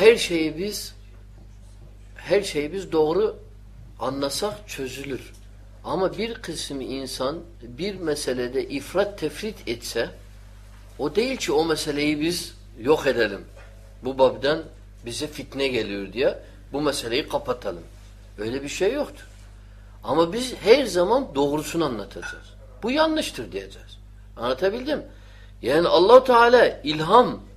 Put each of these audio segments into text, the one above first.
her şeyi biz her şeyi biz doğru anlasak çözülür. Ama bir kısmı insan bir meselede ifrat tefrit etse o değil ki o meseleyi biz yok edelim. Bu babdan bize fitne geliyor diye bu meseleyi kapatalım. Öyle bir şey yoktur. Ama biz her zaman doğrusunu anlatacağız. Bu yanlıştır diyeceğiz. Anlatabildim? Yani allah Teala ilham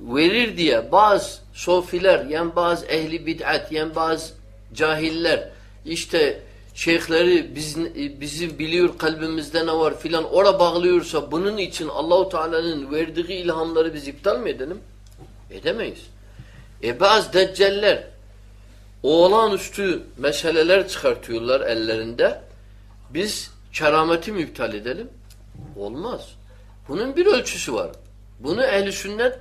verir diye bazı sofiler, yani bazı ehli bid'at, yani bazı cahiller işte şeyhleri biz, bizi biliyor kalbimizde ne var filan ora bağlıyorsa bunun için Allahu Teala'nın verdiği ilhamları biz iptal mi edelim? Edemeyiz. E bazı deccaller olağanüstü meseleler çıkartıyorlar ellerinde. Biz kerameti mi iptal edelim? Olmaz. Bunun bir ölçüsü var. Bunu ehli sünnet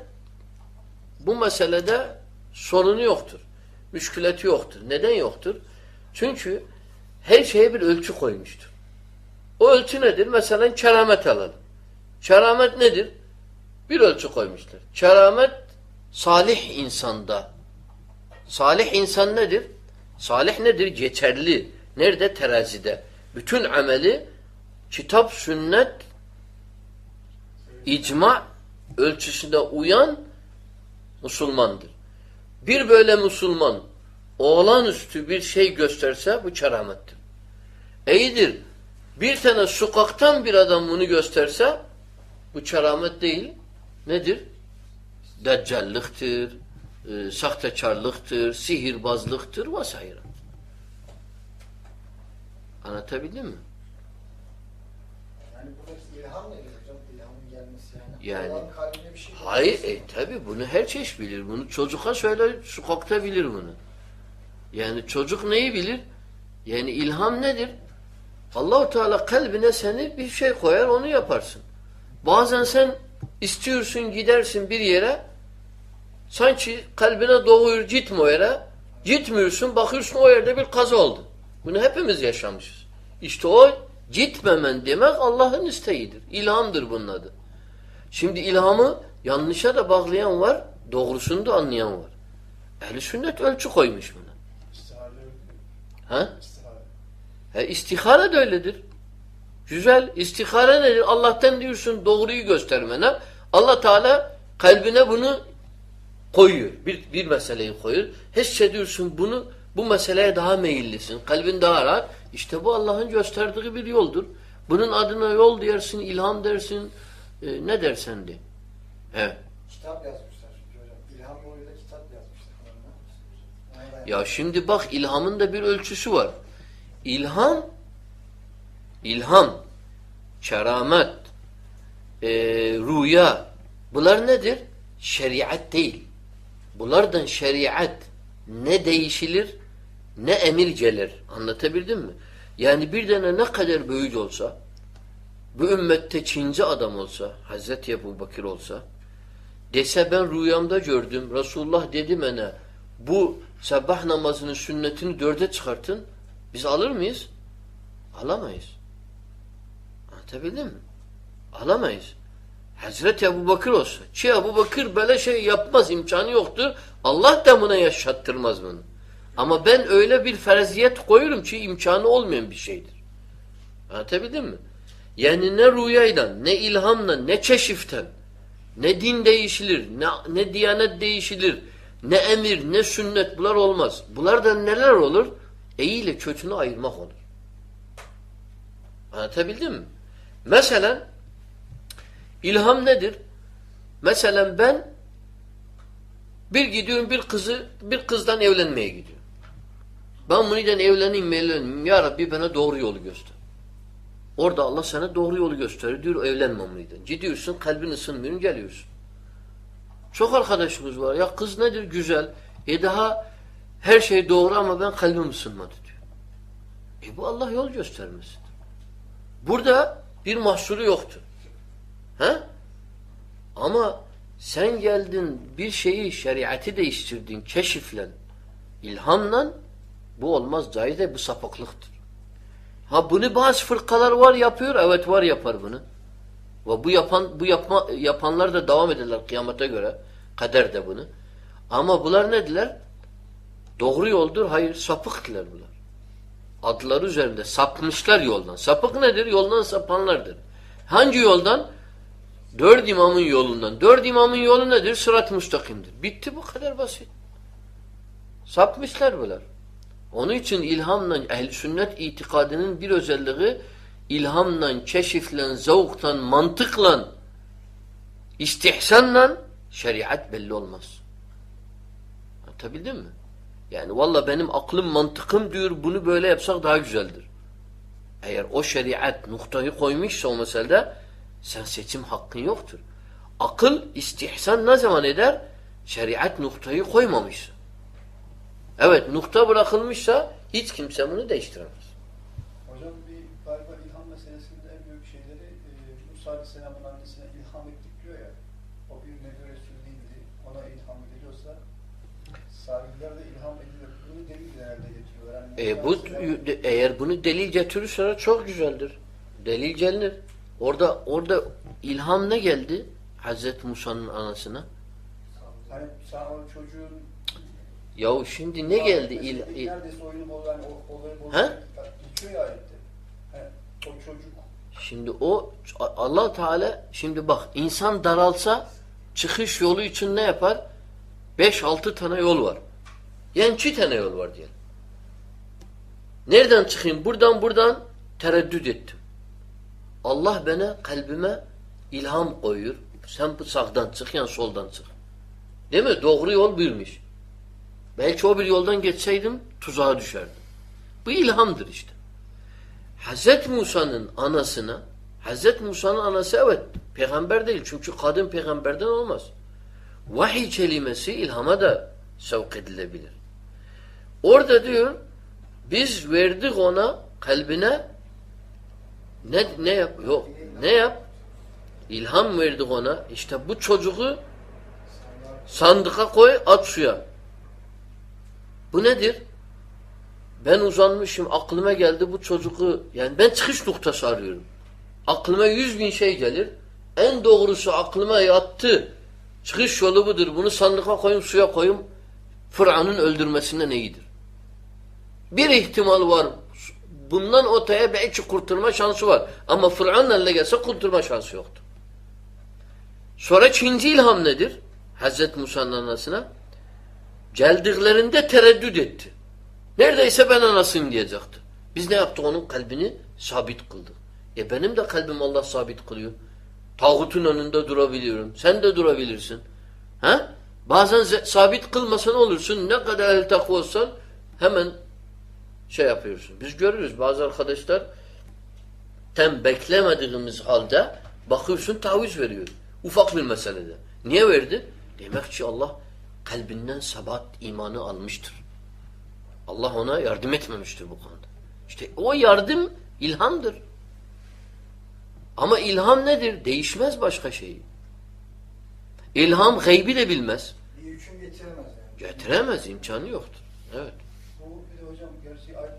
bu meselede sorunu yoktur. Müşkületi yoktur. Neden yoktur? Çünkü her şeye bir ölçü koymuştur. O ölçü nedir? Mesela keramet alalım. Keramet nedir? Bir ölçü koymuşlar. Keramet salih insanda. Salih insan nedir? Salih nedir? Geçerli. Nerede? Terazide. Bütün ameli kitap, sünnet, icma ölçüsüne uyan Müslümandır. Bir böyle Müslüman olağanüstü bir şey gösterse bu keramettir. İyidir. Bir tane sokaktan bir adam bunu gösterse bu keramet değil. Nedir? Deccallıktır, e, sahtekarlıktır, sihirbazlıktır vs. Anlatabildim mi? Yani buradaki ilham nedir hocam? İlhamın gelmesi yani. Şey Hayır, e, tabi bunu her çeşit bilir. Bunu çocuğa söyle, sokakta bilir bunu. Yani çocuk neyi bilir? Yani ilham nedir? Allahu Teala kalbine seni bir şey koyar, onu yaparsın. Bazen sen istiyorsun, gidersin bir yere, sanki kalbine doğuyor, gitme o yere, gitmiyorsun, bakıyorsun o yerde bir kaza oldu. Bunu hepimiz yaşamışız. İşte o gitmemen demek Allah'ın isteğidir. İlhamdır bunun adı. Şimdi ilhamı yanlışa da bağlayan var, doğrusunu da anlayan var. Ehl-i sünnet ölçü koymuş buna. Ha? İstihare. He, istihare de öyledir. Güzel. İstihare nedir? Allah'tan diyorsun doğruyu göstermene. Allah Teala kalbine bunu koyuyor. Bir, bir meseleyi koyuyor. Hissediyorsun bunu bu meseleye daha meyillisin. Kalbin daha rahat. İşte bu Allah'ın gösterdiği bir yoldur. Bunun adına yol dersin, ilham dersin, e, ne dersen de. Evet. Kitap yazmışlar hocam. İlham yoluyla kitap yazmışlar. Ya şimdi bak ilhamın da bir ölçüsü var. İlham ilham, keramet, e, rüya bunlar nedir? Şeriat değil. Bunlardan şeriat ne değişilir ne emir gelir. Anlatabildim mi? Yani bir tane ne kadar büyük olsa bu ümmette Çinci adam olsa Hazreti Ebu Bakır olsa dese ben rüyamda gördüm. Resulullah dedi bana bu sabah namazının sünnetini dörde çıkartın. Biz alır mıyız? Alamayız. Anlatabildim mi? Alamayız. Hazreti Ebu Bakır olsa. Ki Ebu Bakır böyle şey yapmaz. imkanı yoktur. Allah da buna yaşattırmaz bunu. Ama ben öyle bir ferziyet koyuyorum ki imkanı olmayan bir şeydir. Anlatabildim mi? Yani ne rüyayla, ne ilhamla, ne keşiften, ne din değişilir, ne, ne diyanet değişilir, ne emir, ne sünnet bunlar olmaz. Bunlardan neler olur? İyi ile kötünü ayırmak olur. Anlatabildim mi? Mesela ilham nedir? Mesela ben bir gidiyorum bir kızı bir kızdan evlenmeye gidiyorum. Ben bundan evleneyim mi evleneyim? Ya Rabbi bana doğru yolu göster. Orada Allah sana doğru yolu gösteriyor. Diyor evlenme bundan. Gidiyorsun kalbin ısınmıyor geliyorsun. Çok arkadaşımız var. Ya kız nedir? Güzel. E daha her şey doğru ama ben kalbim ısınmadı diyor. E bu Allah yol göstermesidir. Burada bir mahsuru yoktur. He? Ama sen geldin bir şeyi şeriatı değiştirdin keşifle, ilhamla bu olmaz. Caiz de bu sapıklıktır. Ha bunu bazı fırkalar var yapıyor. Evet var yapar bunu. Ve bu yapan bu yapma yapanlar da devam ederler kıyamete göre. Kader de bunu. Ama bunlar nediler? Doğru yoldur. Hayır sapıktılar bunlar. Adları üzerinde sapmışlar yoldan. Sapık nedir? Yoldan sapanlardır. Hangi yoldan? Dört imamın yolundan. Dört imamın yolu nedir? Sırat-ı müstakimdir. Bitti bu kadar basit. Sapmışlar bunlar. Onun için ilhamla, ehl sünnet itikadının bir özelliği ilhamla, keşifle, zavuktan, mantıkla, istihsanla şeriat belli olmaz. Anlatabildim mi? Yani valla benim aklım mantıkım diyor bunu böyle yapsak daha güzeldir. Eğer o şeriat noktayı koymuşsa o meselede sen seçim hakkın yoktur. Akıl istihsan ne zaman eder? Şeriat noktayı koymamışsa. Evet nokta bırakılmışsa hiç kimse bunu değiştiremez. Hocam bir galiba ilham meselesinde en büyük şeyleri e, Musa Aleyhisselam'ın annesine ilham ettik diyor ya. O bir nebi Resul değildi. Ona ilham ediliyorsa sahipler de ilham edilir. Bunu delil genelde getiriyorlar. Yani E, bu Aleyhisselam- eğer bunu delil getirirse çok güzeldir. Delil gelinir. Orada orada ilham ne geldi? Hazreti Musa'nın anasına. Hani çocuğun Yahu şimdi ne geldi? İl, il- Neredeyse oyunu bozan, olayı He? bozan o çocuk şimdi o Allah Teala şimdi bak insan daralsa çıkış yolu için ne yapar? Beş altı tane yol var. Yani iki tane yol var diyelim. Nereden çıkayım? Buradan buradan tereddüt ettim. Allah bana kalbime ilham koyuyor. Sen bu sağdan çık yani soldan çık. Değil mi? Doğru yol bilmiş. Belki o bir yoldan geçseydim tuzağa düşerdim. Bu ilhamdır işte. Hazreti Musa'nın anasına Hazreti Musa'nın anası evet peygamber değil. Çünkü kadın peygamberden olmaz. Vahiy kelimesi ilhama da sevk edilebilir. Orada diyor biz verdik ona kalbine ne ne yap? Yok. Ne yap? İlham verdik ona. İşte bu çocuğu sandıka koy at suya. Bu nedir? Ben uzanmışım aklıma geldi bu çocuğu yani ben çıkış noktası arıyorum. Aklıma yüz bin şey gelir. En doğrusu aklıma yattı. Çıkış yolu budur. Bunu sandıka koyun suya koyun. Fıran'ın öldürmesinden iyidir. Bir ihtimal var. Bundan öteye belki kurtulma şansı var. Ama Fıran eline gelse kurtulma şansı yoktur. Sonra ikinci ilham nedir? Hazreti Musa'nın anasına. Geldiklerinde tereddüt etti. Neredeyse ben anasıyım diyecekti. Biz ne yaptık? Onun kalbini sabit kıldık. E benim de kalbim Allah sabit kılıyor. Tağutun önünde durabiliyorum. Sen de durabilirsin. Ha? Bazen ze- sabit kılmasan olursun. Ne kadar el takva olsan hemen şey yapıyorsun. Biz görürüz bazı arkadaşlar tem beklemediğimiz halde bakıyorsun taviz veriyor. Ufak bir meselede. Niye verdi? Demek ki Allah kalbinden sabat imanı almıştır. Allah ona yardım etmemiştir bu konuda. İşte o yardım ilhamdır. Ama ilham nedir? Değişmez başka şeyi. İlham gaybi de bilmez. bir hüküm getiremez yani. Getiremez, imkanı yoktur. Evet. Bu bir de hocam gerçi aynı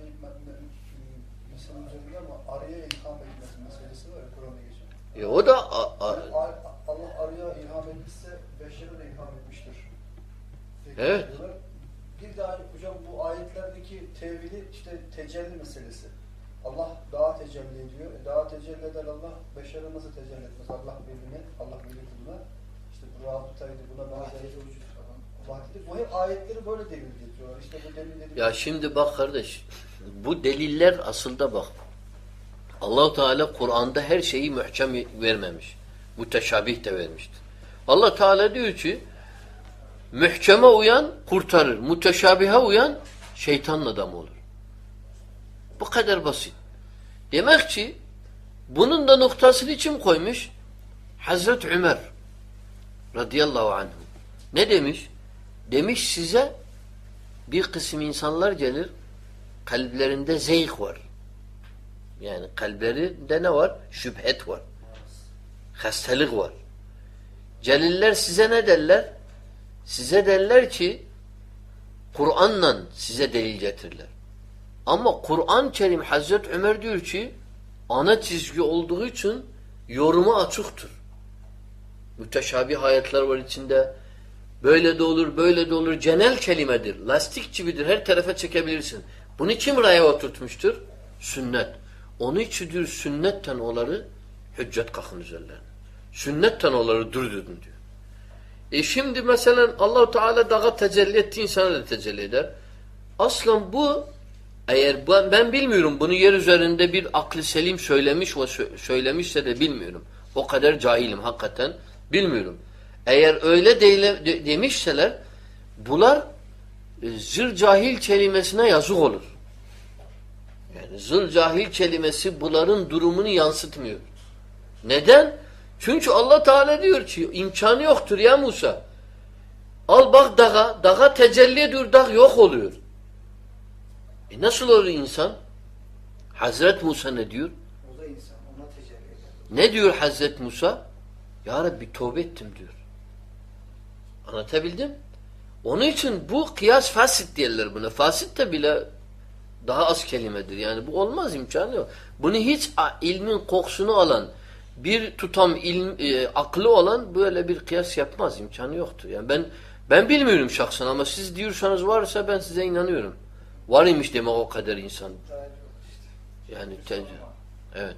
mesela üzerinde ama araya ilham etmesi meselesi var ya Kur'an'da geçen. E o da a- a- Allah araya ilham etmişse beşere de Evet. diyorlar. Bir daha hocam bu ayetlerdeki tevhidi işte tecelli meselesi. Allah daha tecelli ediyor. E daha tecelli eden Allah beşere nasıl tecelli etmez? Allah birine, Allah bilir buna. İşte bu rabıtaydı, buna falan. Vahdedi. Bu hep ayetleri böyle delil getiriyorlar. İşte bu delilleri... Ya şimdi bak kardeş, bu deliller asılda bak. Allahu Teala Kur'an'da her şeyi mühkem vermemiş. Müteşabih de vermiştir. Allah Teala diyor ki mühkeme uyan kurtarır. Müteşabihe uyan şeytanın adamı olur. Bu kadar basit. Demek ki bunun da noktasını kim koymuş? Hazreti Ömer radıyallahu anh. Ne demiş? Demiş size bir kısım insanlar gelir kalplerinde zeyh var. Yani kalplerinde ne var? Şüphet var. Hastalık var. Celiller size ne derler? Size derler ki Kur'an'la size delil getirirler. Ama Kur'an-ı Kerim Hazreti Ömer diyor ki ana çizgi olduğu için yorumu açıktır. Müteşabih ayetler var içinde. Böyle de olur, böyle de olur. Genel kelimedir. Lastik gibidir. Her tarafa çekebilirsin. Bunu kim raya oturtmuştur? Sünnet. Onun içindir sünnetten oları hüccet kalkın üzerlerine. Sünnetten oları durdurun diyor. E şimdi mesela Allahu Teala dağa tecelli etti insana da tecelli eder. Aslan bu eğer ben, ben bilmiyorum bunu yer üzerinde bir aklı selim söylemiş ve sö- söylemişse de bilmiyorum. O kadar cahilim hakikaten bilmiyorum. Eğer öyle değil, de- demişseler bunlar e, zır cahil kelimesine yazık olur. Yani zır cahil kelimesi bunların durumunu yansıtmıyor. Neden? Çünkü Allah Teala diyor ki imkanı yoktur ya Musa. Al bak dağa, dağa tecelli ediyor, dağ yok oluyor. E nasıl olur insan? Hazret Musa ne diyor? O da insan. Ona tecelli eder. Ne diyor Hazret Musa? Ya Rabbi tövbe ettim diyor. Anlatabildim? Onun için bu kıyas fasit diyorlar buna. Fasit de bile daha az kelimedir. Yani bu olmaz imkanı yok. Bunu hiç ilmin kokusunu alan, bir tutam ilm, e, aklı olan böyle bir kıyas yapmaz. imkanı yoktur. Yani ben ben bilmiyorum şahsen ama siz diyorsanız varsa ben size inanıyorum. Var imiş demek o kadar insan. Yani evet.